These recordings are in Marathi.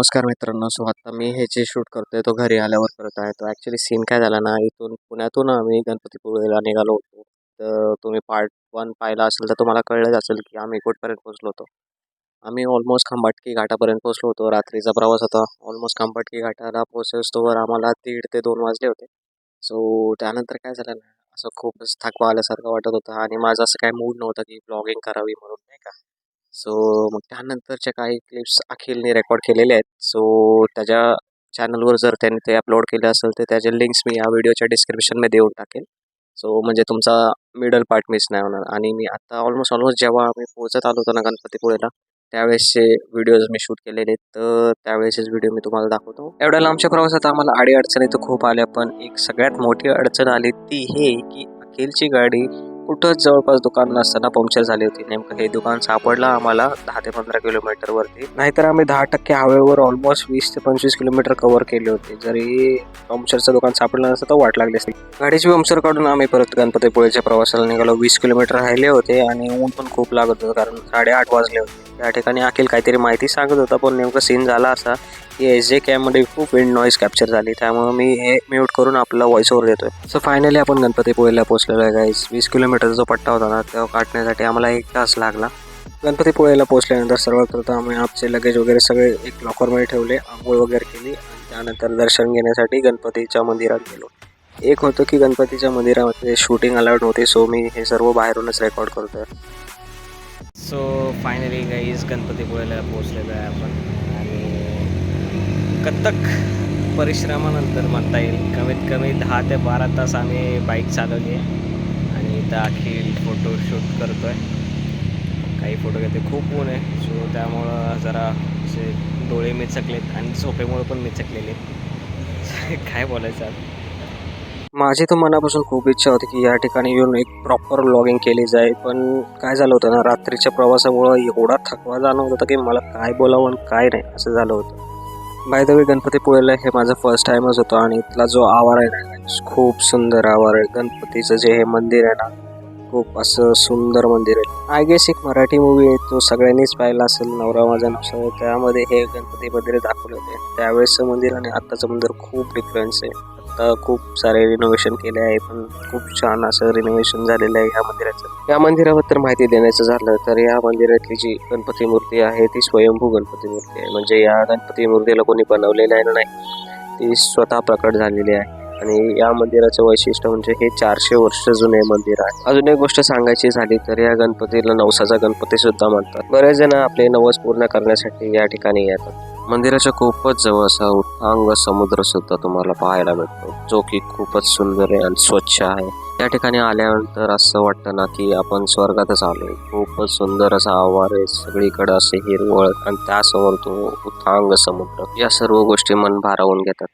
नमस्कार मित्रांनो सो आता मी हे जे शूट करतोय तो घरी आल्यावर करत आहे. तो ॲक्च्युली सीन काय झाला ना इथून पुण्यातून आम्ही गणपतीपुळेला निघालो होतो. तर तुम्ही पार्ट वन पाहिला असेल तर तुम्हाला कळलंच असेल की आम्ही कुठपर्यंत पोहोचलो होतो. आम्ही ऑलमोस्ट खंबाटकी घाटापर्यंत पोहोचलो होतो. रात्रीचा प्रवास होता. ऑलमोस्ट खंबाटकी घाटाला पोहोचतोवर आम्हाला दीड ते दोन वाजले होते. सो त्यानंतर काय झालं ना असं खूपच थकवा आल्यासारखं वाटत होतं. आणि माझं असं काय मूड नव्हतं की ब्लॉगिंग करावी म्हणून नाही का? सो मग त्यानंतरच्या काही क्लिप्स अखिलने रेकॉर्ड केलेले आहेत. सो त्याच्या चॅनलवर जर त्यांनी ते अपलोड केले असेल तर त्याचे लिंक्स मी या व्हिडिओच्या डिस्क्रिप्शनमध्ये देऊन टाकेल. सो म्हणजे तुमचा मिडल पार्ट मिस नाही होणार. आणि मी आता ऑलमोस्ट ऑलमोस्ट जेव्हा आम्ही पोहोचत आलो होतो ना गणपतीपुळेला त्यावेळेसचे व्हिडिओज मी शूट केलेले आहेत, तर त्यावेळेसच व्हिडिओ मी तुम्हाला दाखवतो. एवढ्या लांबच्या प्रवासात आम्हाला आडी अडचणी तर खूप आल्या पण एक सगळ्यात मोठी अडचण आली ती हे की अखिलची गाडी कुठंच जवळपास दुकान नसताना पंक्चर झाली होती. नेमकं हे दुकान सापडलं आम्हाला दहा ते पंधरा किलोमीटर वरती. नाहीतर आम्ही दहा टक्के हवेवर ऑलमोस्ट वीस ते पंचवीस किलोमीटर कव्हर केले होते. जरी पंक्चरचं दुकान सापडलं नसतं तर वाट लागली असते. गाडीची पंक्चर काढून आम्ही परत गणपतीपुळेच्या प्रवासाला निघालो. वीस किलोमीटर राहिले होते आणि ऊन पण खूप लागत होतं कारण साडेआठ वाजले होते. त्या ठिकाणी अखिल काहीतरी माहिती सांगत होता पण नेमकं सीन झाला असा हे एस जे कॅममध्ये खूप विंड नॉईज कॅप्चर झाली त्यामुळे मी हे म्यूट करून आपला व्हॉइस ओव्हर आहे सो फायनली आपण गणपतीपुळेला पोहोचलेलो आहे गाईस वीस किलोमीटरचा जो पट्टा होता ना तो काटण्यासाठी आम्हाला एक तास लागला. गणपतीपुळेला पोहोचल्यानंतर सर्वात प्रथम आम्ही आमचे लगेज वगैरे सगळे एक लॉकरमध्ये ठेवले आंघोळ वगैरे केली आणि त्यानंतर दर्शन घेण्यासाठी गणपतीच्या मंदिरात गेलो. एक होतं की गणपतीच्या मंदिरामध्ये शूटिंग अलाउड नव्हते सो मी हे सर्व बाहेरूनच रेकॉर्ड करतो आहे सो फायनली गाईज गणपतीपुळेला पोहोचलेलो आहे आपण. कथक परिश्रमानंतर म्हणता येईल. कमीत कमी दहा ते बारा तास आम्ही बाईक चालवली आहे. आणि इथं अखिल फोटोशूट करतो आहे काही फोटो घेते खूप ऊन आहे. सो त्यामुळं जरा असे डोळे मिचकलेत आणि झोपेमुळे पण मिचकलेले काय बोलायचं आता? माझी तर मनापासून खूप इच्छा होती की या ठिकाणी येऊन एक प्रॉपर लॉगिंग केली जाईल. पण काय झालं होतं ना रात्रीच्या प्रवासामुळं एवढा थकवा जाणवत होता की मला काय बोलावं आणि काय नाही असं झालं होतं. बाय द वे गणपतीपुळेला हे माझं फर्स्ट टाईमच होतं आणि इथला जो आवार आहे ना खूप सुंदर आवार आहे. गणपतीचं जे हे मंदिर आहे ना खूप असं सुंदर मंदिर आहे. आय गेस एक मराठी मूवी आहे तो सगळ्यांनीच पाहिला असेल नवरा माझा नवसा त्यामध्ये हे गणपती मंदिर दाखवले होते. त्यावेळेसचं मंदिर आणि आत्ताचं मंदिर खूप डिफरन्स आहे. खूप सारे रिनोव्हेशन केले आहे पण खूप छान असं रिनोव्हेशन झालेलं आहे या मंदिराचं. या मंदिराबद्दल माहिती देण्याचं झालं तर या मंदिरातली जी गणपती मूर्ती आहे ती स्वयंभू गणपती मूर्ती आहे. म्हणजे या गणपती मूर्तीला कोणी बनवलेलं आहे नाही ती स्वतः प्रकट झालेली आहे. आणि या मंदिराचं वैशिष्ट्य म्हणजे हे चारशे वर्ष जुने मंदिर आहे. अजून एक गोष्ट सांगायची झाली तर या गणपतीला नवसाचा गणपती सुद्धा म्हणतात. बरेच जण आपले नवस पूर्ण करण्यासाठी या ठिकाणी येतात. मंदिराच्या खूपच जवळ असा उत्तांग समुद्र सुद्धा तुम्हाला पाहायला भेटतो. जो की खूपच सुंदर आहे आणि स्वच्छ आहे. या ठिकाणी आल्यानंतर असं वाटतं ना की आपण स्वर्गातच आलोय खूपच सुंदर असा आवार आहे. सगळीकडे असे हिरवळ आणि त्यासमोर तो उत्तांग समुद्र. या सर्व गोष्टी मन भारावून घेतात.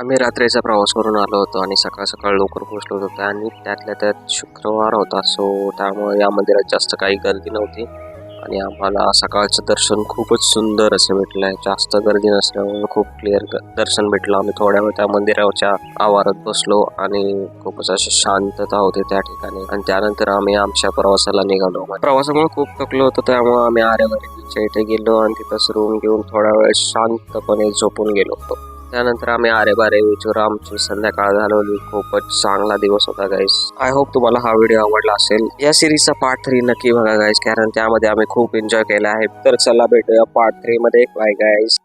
आम्ही रात्रीचा प्रवास करून आलो होतो आणि सकाळ सकाळ लवकर पोहोचलो होतो. आणि त्यातल्या त्यात शुक्रवार होता. सो त्यामुळे या मंदिरात जास्त काही गर्दी नव्हती. आणि आम्हाला सकाळचं दर्शन खूपच सुंदर असं भेटलं आहे जास्त गर्दी नसल्यामुळे खूप क्लिअर दर्शन भेटलं. आम्ही थोड्या वेळ त्या मंदिराच्या आवारात बसलो आणि खूपच अशी शांतता होती त्या ठिकाणी. आणि त्यानंतर आम्ही आमच्या प्रवासाला निघालो. म्हणजे प्रवासामुळे खूप थकलो होतो. त्यामुळे आम्ही आरेवारी इथे गेलो आणि तिथंच रूम घेऊन थोडा वेळ शांतपणे झोपून गेलो होतो. त्यानंतर आम्ही आरे बारे बीचवर आमची संध्याकाळ घालवली. खूपच चांगला दिवस होता गाईस आय होप तुम्हाला हा व्हिडिओ आवडला असेल. या सिरीजचा पार्ट थ्री नक्की बघा गाईस कारण त्यामध्ये आम्ही खूप एन्जॉय केला आहे. तर चला भेटूया पार्ट थ्री मध्ये. Bye guys